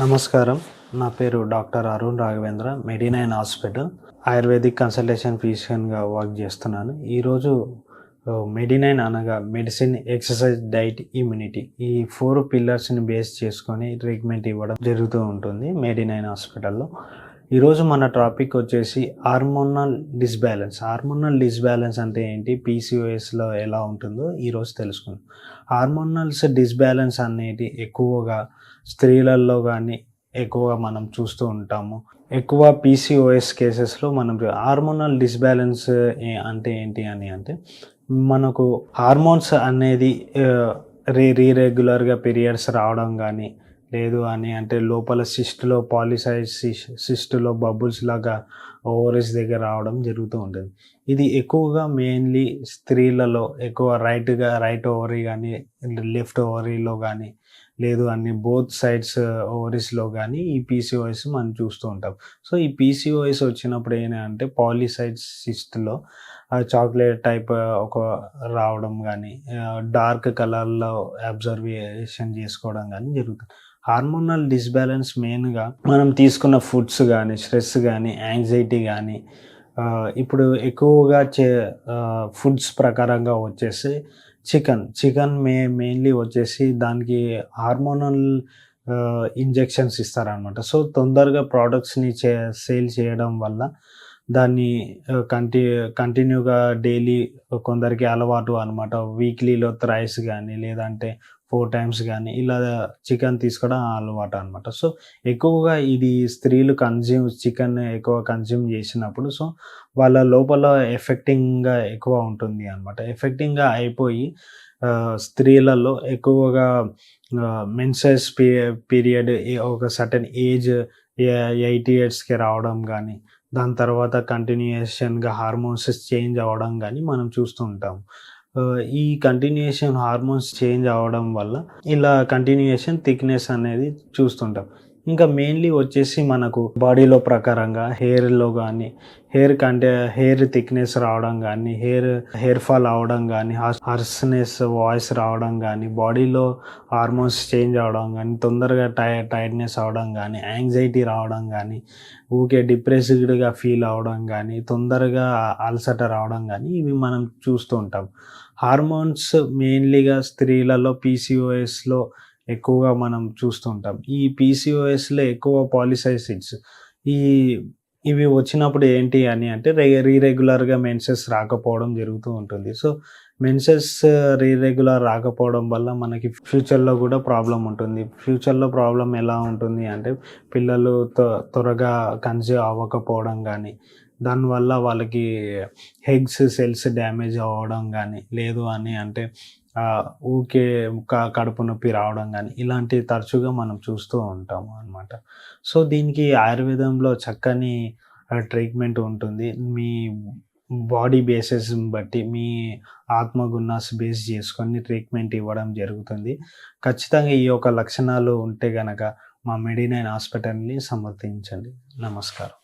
నమస్కారం. నా పేరు doctor Arun Raghavendra Medinine hospital. Ayurvedic consultation ఫిజిషియన్గా work చేస్తున్నాను. ఈరోజు మెడినైన్ అనగా మెడిసిన్ ఎక్సర్సైజ్ డైట్ ఇమ్యూనిటీ. ఈ ఫోర్ పిల్లర్స్ని బేస్ చేసుకొని ట్రీట్మెంట్ ఇవ్వడం జరుగుతూ ఉంటుంది మెడినైన్ హాస్పిటల్లో. ఈరోజు మన టాపిక్ వచ్చేసి హార్మోనల్ డిస్బ్యాలెన్స్. హార్మోనల్ డిస్బ్యాలెన్స్ అంటే ఏంటి? పీసీఓఎస్లో ఎలా ఉంటుందో ఈరోజు తెలుసుకుందాం. హార్మోనల్స్ డిస్బ్యాలెన్స్ అనేది ఎక్కువగా స్త్రీలలో కానీ ఎక్కువగా మనం చూస్తూ ఉంటాము. ఎక్కువ పీసీఓఎస్ కేసెస్లో మనం హార్మోనల్ డిస్బ్యాలెన్స్ అంటే ఏంటి అని అంటే మనకు హార్మోన్స్ అనేది రీ రీరెగ్యులర్గా పీరియడ్స్ రావడం కానీ లేదు అని అంటే లోపల సిస్ట్లో పాలిసైజ్ సిస్ట్లో బబుల్స్ లాగా ఓవరీస్ దగ్గర రావడం జరుగుతూ ఉంటుంది ఇది ఎక్కువగా మెయిన్లీ స్త్రీలలో ఎక్కువ రైట్గా రైట్ ఓవరీ కానీ లెఫ్ట్ ఓవరీలో కానీ లేదు అన్ని బోత్ సైడ్స్ ఓవరీస్లో కానీ ఈ పీసీఓఎస్ మనం చూస్తూ ఉంటాం. సో ఈ పీసీఓఎస్ వచ్చినప్పుడు ఏంటంటే పాలిసైడ్ సిస్ట్లో చాక్లెట్ టైప్ ఒక రావడం కానీ డార్క్ కలర్లో అబ్జర్వేషన్ చేసుకోవడం కానీ జరుగుతుంది. హార్మోనల్ డిస్బ్యాలెన్స్ మెయిన్గా మనం తీసుకున్న ఫుడ్స్ కానీ స్ట్రెస్ కానీ యాంగ్జైటీ కానీ ఇప్పుడు ఎక్కువగా చే ఫుడ్స్ ప్రకారంగా వచ్చేసి చికెన్ చికెన్ మే మెయిన్లీ వచ్చేసి దానికి హార్మోనల్ ఇంజెక్షన్స్ ఇస్తారనమాట సో తొందరగా ప్రోడక్ట్స్ని చే సేల్ చేయడం వల్ల దాన్ని కంటి కంటిన్యూగా డైలీ కొందరికి అలవాటు అనమాట వీక్లీలో థ్రైస్ కానీ లేదంటే ఫోర్ టైమ్స్ కానీ ఇలా చికెన్ తీసుకోవడం అలవాటు అనమాట సో ఎక్కువగా ఇది స్త్రీలు కన్జ్యూమ్ చికెన్ ఎక్కువ కన్జ్యూమ్ చేసినప్పుడు సో వాళ్ళ లోపల ఎఫెక్టింగ్గా ఎక్కువ ఉంటుంది అనమాట ఎఫెక్టింగ్గా అయిపోయి స్త్రీలలో ఎక్కువగా మెన్సెస్ పీరియడ్ ఒక సర్టెన్ ఏజ్ ఎయిటీ ఇయర్స్కి రావడం కానీ దాని తర్వాత కంటిన్యూయేషన్గా హార్మోన్స్ చేంజ్ అవ్వడం కానీ మనం చూస్తుంటాం ఈ కంటిన్యూయేషన్ హార్మోన్స్ చేంజ్ అవ్వడం వల్ల ఇలా కంటిన్యూయేషన్ థిక్నెస్ అనేది చూస్తుంటాం. ఇంకా మెయిన్లీ వచ్చేసి మనకు బాడీలో ప్రకారంగా హెయిర్లో కానీ హెయిర్ కంటే హెయిర్ థిక్నెస్ రావడం కానీ హెయిర్ హెయిర్ ఫాల్ అవడం కానీ హర్స్నెస్ వాయిస్ రావడం కానీ బాడీలో హార్మోన్స్ చేంజ్ అవడం కానీ తొందరగా టై టైర్డ్నెస్ అవడం కానీ యాంగ్జైటీ రావడం కానీ ఊకే డిప్రెస్డ్గా ఫీల్ అవడం కానీ తొందరగా అలసట రావడం కానీ ఇవి మనం చూస్తూ ఉంటాం. హార్మోన్స్ మెయిన్లీగా స్త్రీలలో పీసీఓఎస్లో ఎక్కువగా మనం చూస్తుంటాం. ఈ పీసీఓఎస్లో ఎక్కువ పాలిసైసిడ్స్ ఈ ఇవి వచ్చినప్పుడు ఏంటి అని అంటే రీరెగ్యులర్గా మెన్సెస్ రాకపోవడం జరుగుతూ ఉంటుంది. సో మెన్సెస్ రీరెగ్యులర్ రాకపోవడం వల్ల మనకి ఫ్యూచర్లో కూడా ప్రాబ్లం ఉంటుంది. ఫ్యూచర్లో ప్రాబ్లం ఎలా ఉంటుంది అంటే పిల్లలు త్వరగా కన్సీవ్ అవ్వకపోవడం కానీ దానివల్ల వాళ్ళకి హెగ్స్ సెల్స్ డ్యామేజ్ అవ్వడం కానీ లేదు అని అంటే ఊకే కడుపు నొప్పి రావడం కానీ ఇలాంటివి తరచుగా మనం చూస్తూ ఉంటాము అనమాట సో దీనికి ఆయుర్వేదంలో చక్కని ట్రీట్మెంట్ ఉంటుంది. మీ బాడీ బేసెస్ బట్టి మీ ఆత్మగున్నాస్ బేస్ చేసుకొని ట్రీట్మెంట్ ఇవ్వడం జరుగుతుంది. ఖచ్చితంగా ఈ యొక్క లక్షణాలు ఉంటే గనక మా మెడినైన్ హాస్పిటల్ని సమర్థించండి. నమస్కారం.